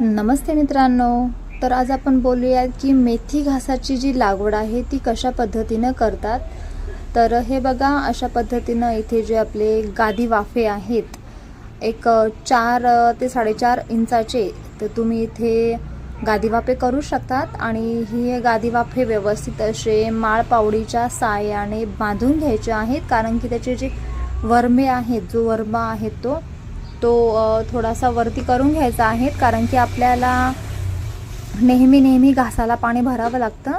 नमस्ते मित्रांनो. तर आज आपण बोलूया की मेथी घासाची जी लागवड आहे ती कशा पद्धतीनं करतात? तर हे बघा अशा पद्धतीनं इथे जे आपले गादी वाफे आहेत एक चार ते साडेचार इंचाचे तर तुम्ही इथे गादी वाफे करू शकतात आणि ही गादी वाफे व्यवस्थित असे माळपावडीच्या साह्याने बांधून घ्यायचे आहेत कारण की त्याचे जे वर्मे आहेत जो वर्मा आहे तो तो थोडासा वरती करून घ्यायचा आहे कारण की आपल्याला नेहमी नेहमी घासाला पाणी भरावं लागतं.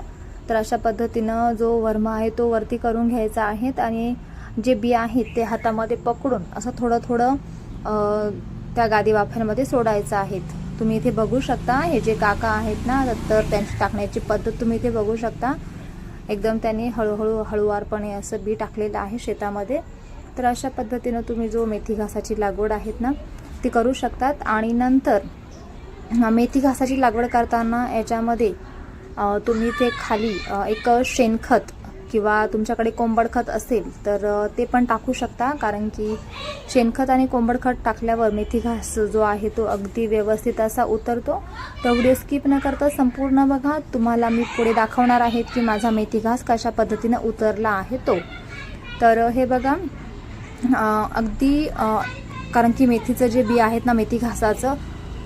तर अशा पद्धतीनं जो वर्मा आहे तो वरती करून घ्यायचा आहे आणि जे बी आहेत ते हातामध्ये पकडून असं थोडं थोडं त्या गादी वाफ्यांमध्ये सोडायचं आहेत तुम्ही इथे बघू शकता हे जे काका आहेत ना तर त्यांची टाकण्याची पद्धत तुम्ही इथे बघू शकता. एकदम त्यांनी हळूहळू हळूवारपणे असं बी टाकलेलं आहे शेतामध्ये. तर अशा पद्धतीनं तुम्ही जो मेथी घासाची लागवड आहेत ना ती करू शकतात. आणि नंतर मेथी घासाची लागवड करताना याच्यामध्ये तुम्ही ते खाली एक शेणखत किंवा तुमच्याकडे कोंबड खत असेल तर ते पण टाकू शकता. कारण की शेणखत आणि कोंबड खत टाकल्यावर मेथी घास जो आहे तो अगदी व्यवस्थित असा उतरतो. तेवढे स्किप न करता संपूर्ण बघा. तुम्हाला मी पुढे दाखवणार आहे की माझा मेथी घास कशा पद्धतीनं उतरला आहे तो. तर हे बघा. अगदी कारण की मेथीचं जे बी आहेत ना मेथी घासाचं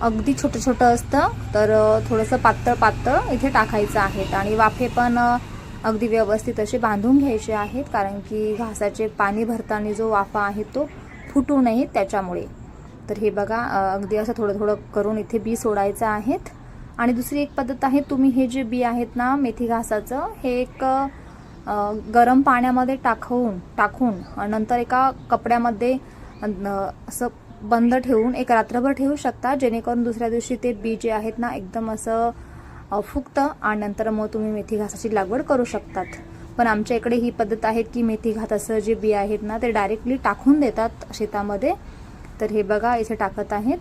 अगदी छोटं छोटं असतं. तर थोडंसं पातळ पातळ इथे टाकायचं आहेत आणि वाफे पण अगदी व्यवस्थित असे बांधून घ्यायचे आहेत. कारण की घासाचे पाणी भरताना जो वाफा आहे तो फुटू नये त्याच्यामुळे. तर हे बघा अगदी असं थोडं थोडं करून इथे बी सोडायचं आहेत. आणि दुसरी एक पद्धत आहे तुम्ही हे जे बी आहेत ना मेथी घासाचं हे एक गरम पाण्यामध्ये टाकवून टाकून नंतर एका कपड्यामध्ये असं बंद ठेवून एक रात्रभर ठेवू शकता जेणेकरून दुसऱ्या दिवशी ते बी जे आहेत ना एकदम असं फुगतं आणि नंतर मग तुम्ही मेथी घासाची लागवड करू शकतात. पण आमच्या इकडे ही पद्धत आहे की मेथी घासाचं जे बी आहेत ना ते डायरेक्टली टाकून देतात शेतामध्ये. तर हे बघा इथे टाकत आहेत.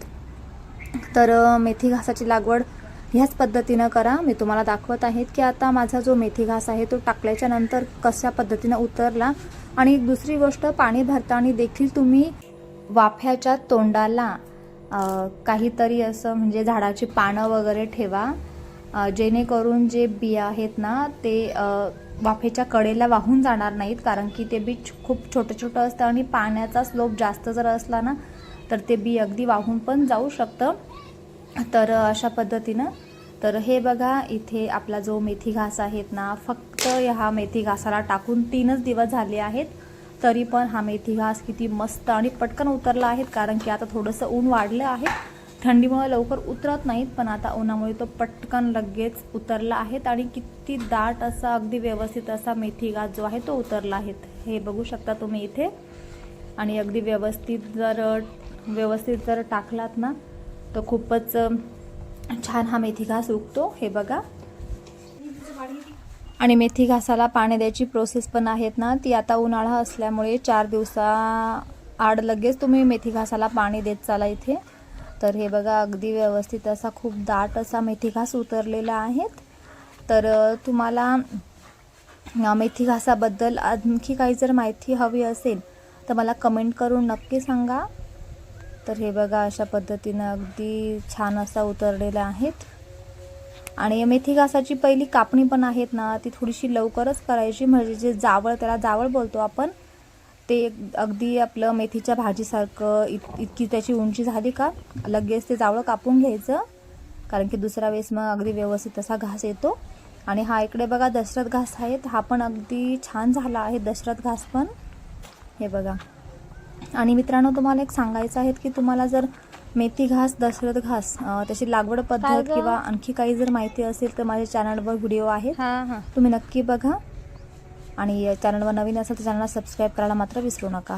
तर मेथी घासाची लागवड ह्याच पद्धतीनं करा. मी तुम्हाला दाखवत आहेत की आता माझा जो मेथी घास आहे तो टाकल्याच्या नंतर कशा पद्धतीनं उतरला. आणि एक दुसरी गोष्ट पाणी भरताना देखील तुम्ही वाफ्याच्या तोंडाला काहीतरी असं म्हणजे झाडाची पानं वगैरे ठेवा. जेणेकरून जे बिया आहेत ना ते वाफेच्या कडेला वाहून जाणार नाहीत. कारण की ते बी छ- खूप छोटं छोटं असतं आणि पाण्याचा स्लोप जास्त जर असला ना तर ते बी अगदी वाहून पण जाऊ शकतं. तर अशा पद्धतीनं तर हे बघा इथे आपला जो मेथी घास आहेत ना फक्त ह्या मेथी घासाला टाकून तीनच दिवस झाले आहेत तरी पण हा मेथी घास किती मस्त आणि पटकन उतरला आहे कारण की आता थोडंसं ऊन वाढलं आहे. थंडीमुळे लवकर उतरत नाहीत पण आता उन्हामुळे तो पटकन लगेच उतरला आहेत आणि किती दाट असा अगदी व्यवस्थित असा मेथी घास जो आहे तो उतरला आहे. हे बघू शकता तुम्ही इथे. आणि अगदी व्यवस्थित जर व्यवस्थित जर टाकलात ना तर खूपच छान हा मेथी घास उगतो. हे बघा. आणि मेथी घासाला पाणी द्यायची प्रोसेस पण आहेत ना. ती आता उन्हाळा असल्यामुळे चार दिवसा आड लगेच तुम्ही मेथी घासाला पाणी देत चाला इथे. तर हे बघा अगदी व्यवस्थित असा खूप दाट असा मेथी घास उतरलेला आहेत. तर तुम्हाला मेथी घासाबद्दल आणखी काही जर माहिती हवी असेल तर मला कमेंट करून नक्की सांगा. तर हे बघा अशा पद्धतीनं अगदी छान असा उतरलेला आहेत. आणि मेथी घासाची पहिली कापणी पण आहेत ना ती थोडीशी लवकरच करायची. म्हणजे जे जावळ त्याला जावळ बोलतो आपण ते अगदी आपलं मेथीच्या भाजीसारखं इत इतकी त्याची उंची झाली का लगेच ते जावळ कापून घ्यायचं. कारण की दुसऱ्या वेळेस मग अगदी व्यवस्थित असा घास येतो. आणि हा इकडे बघा दशरथ घास आहेत. हा पण अगदी छान झाला आहे दशरथ घास पण. हे बघा. आणि मित्रांनो तुम्हाला एक सांगायचं आहे की तुम्हाला जर मेथी घास दशरथ घास त्याची लागवड पद्धत? किंवा आणखी काही जर माहिती असेल तर माझ्या चॅनलवर व्हिडिओ आहेत हा हा. तुम्ही नक्की बघा. आणि चॅनलवर नवीन असेल तर चॅनलला सबस्क्राईब करायला मात्र विसरू नका.